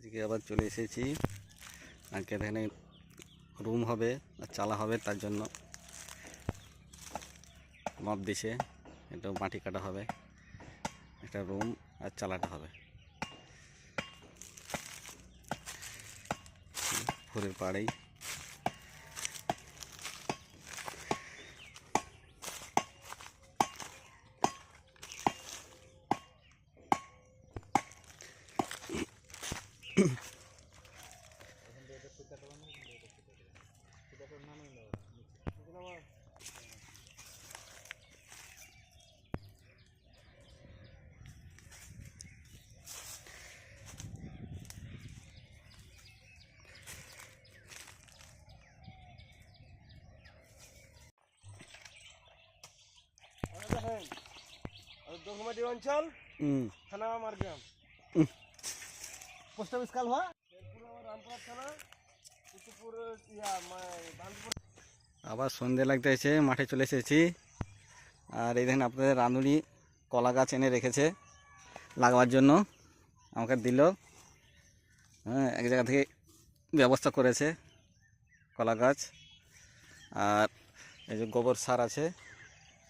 আজকে আবার চলে এসেছি। আজকে এখানে রুম হবে আর চালা হবে তার জন্য। মাপ দিছে, এটা মাটি কাটা হবে। একটা রুম আর চালাটা হবে। ফুলের পাড়েই। দোকমাটি অঞ্চল থানা আমার গ্রাম পোস্ট অফিস কালভা আবার সন্ধে লাগতে এসে মাঠে চলে এসেছি। আর এই দেখেন আপনাদের রাঁধুনি কলা গাছ এনে রেখেছে লাগাবার জন্য। আমাকে দিল। হ্যাঁ এক জায়গা থেকে ব্যবস্থা করেছে কলা গাছ। আর এই যে গোবর সার আছে,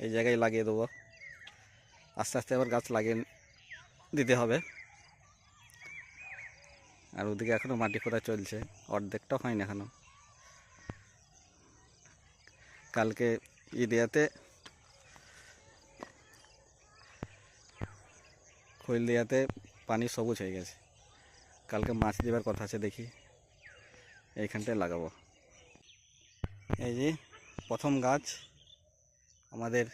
এই জায়গায় লাগিয়ে দেবো। আস্তে আস্তে আবার গাছ লাগিয়ে দিতে হবে। আর ওদিকে এখনও মাটি খোঁড়া চলছে। অর্ধেকটা হয়নি এখনও কালকে ইডিয়াতে খৈলদিয়াতে পানি সবুজ হয়ে গেছে। কালকে মাছ দেবার কথা আছে দেখি। এইখানটায় লাগাবো। এই যে প্রথম গাছ, আমাদের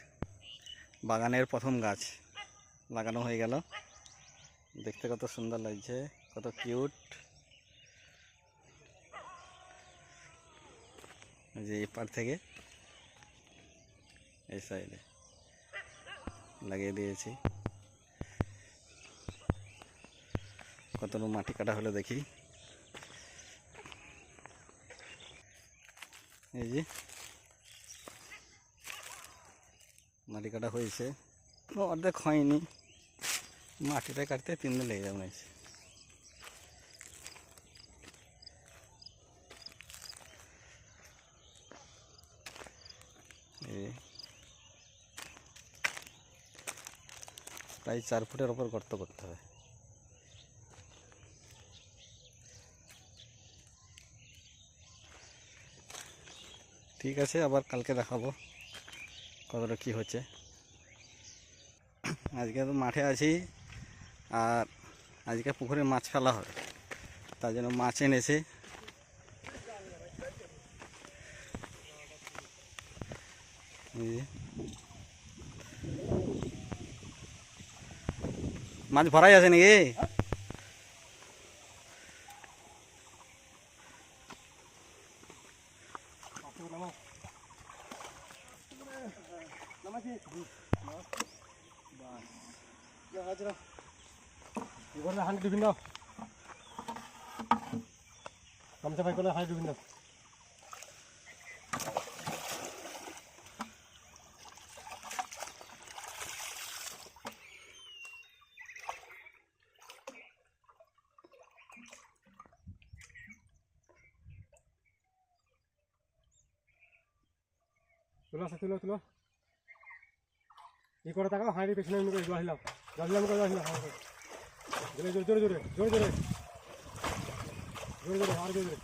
বাগানের প্রথম গাছ লাগানো হয়ে গেল। দেখতে কত সুন্দর লাগছে। কত কিউট। যে এপার থেকে এই সাইডে লাগিয়ে দিয়েছি। কত মাটি কাটা হলো দেখি। এই যে মাটি কাটা হয়েছে। অর্ধেক হয়নি। মাটিটা কাটতে তিন দিন লেগে যাবে মনে হচ্ছে। এই প্রায় চার ফুটের ওপর গর্ত করতে হবে। ঠিক আছে, আবার কালকে দেখাবো কতটা কি হচ্ছে। আজকে তো মাঠে আছি, আর আজকে পুকুরে মাছ ফেলা হবে, তার জন্য মাছ এনেছে এই যে। মাছ ভরাই আছে নাকি? হাঁড়ি ডুবিন গামছা পাই করলে হাঁড়ি ডুবিন দাও তুলো আসা তুলো তুলো। ই করে তাকাও হাঁড়ির পেছনে এমনি করে জহিলাম জহিলাম করে জহিলাম জোরে জোরে জোরে জোরে জোরে জোরে জোরে আর জোরে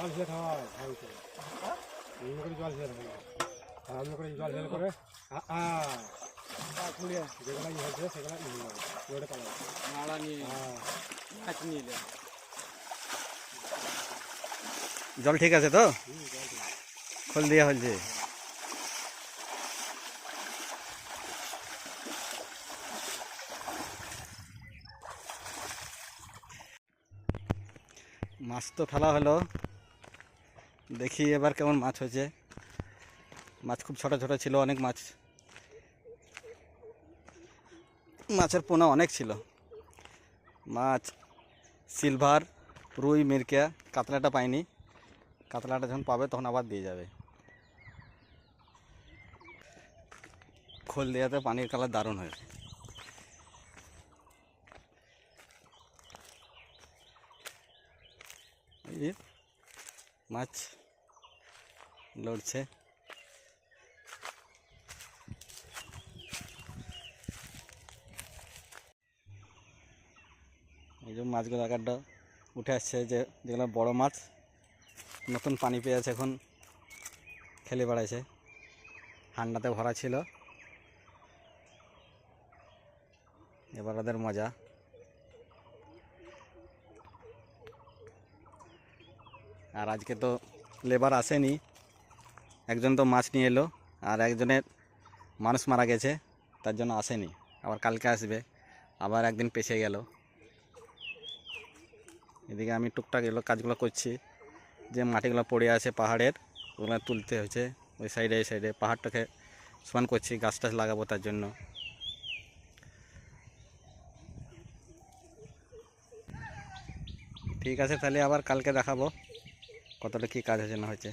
জল হিলে হয় এমনি করে জল হিলে হয়। আর করে জল হিলে করে যেগুলো ইয়ে হয়েছে সেগুলো ওটা পালাবে নিয়ে হ্যাঁ। নিয়ে জল ঠিক আছে তো? খোল দেওয়া হয়েছে মাছ তো ফেলা হলো। দেখি এবার কেমন মাছ হয়েছে। মাছ খুব ছোট ছোট ছিল, অনেক মাছ। মাছের পোনা অনেক ছিল। মাছ, সিলভার, রুই, মিরকা, কাতলাটা পাইনি। কাতলাটা যখন পাবে তখন আবার দিয়ে যাবে। খোল দেওয়াতে পানির কালার দারুণ হয়েছে। মাছ। লড়ছে। এই যে মাছগুলো আকারটা উঠে আসছে, যে যেগুলো বড় মাছ, নতুন পানি পেয়েছে এখন, খেলে বেড়াইছে। ঠান্ডাতে ভরা ছিল। এবার ওদের মজা। আর আজকে তো লেবার আসেনি। একজন তো মাছ নিয়ে এলো আর একজনের মানুষ মারা গেছে, তার জন্য আসেনি। আবার কালকে আসবে, আবার একদিন পেছে গেল। এদিকে আমি টুকটাক এগুলো কাজগুলো করছি। যে মাটিগুলো পড়ে আছে পাহাড়ের, ওগুলো তুলতে হয়েছে। ওই সাইডে, এই সাইডে পাহাড়টাকে সমান করছি, গাছ টাছ লাগাবো তার জন্য। ঠিক আছে, তাহলে আবার কালকে দেখাবো কতটা কী কাজ হয়েছে না হয়েছে।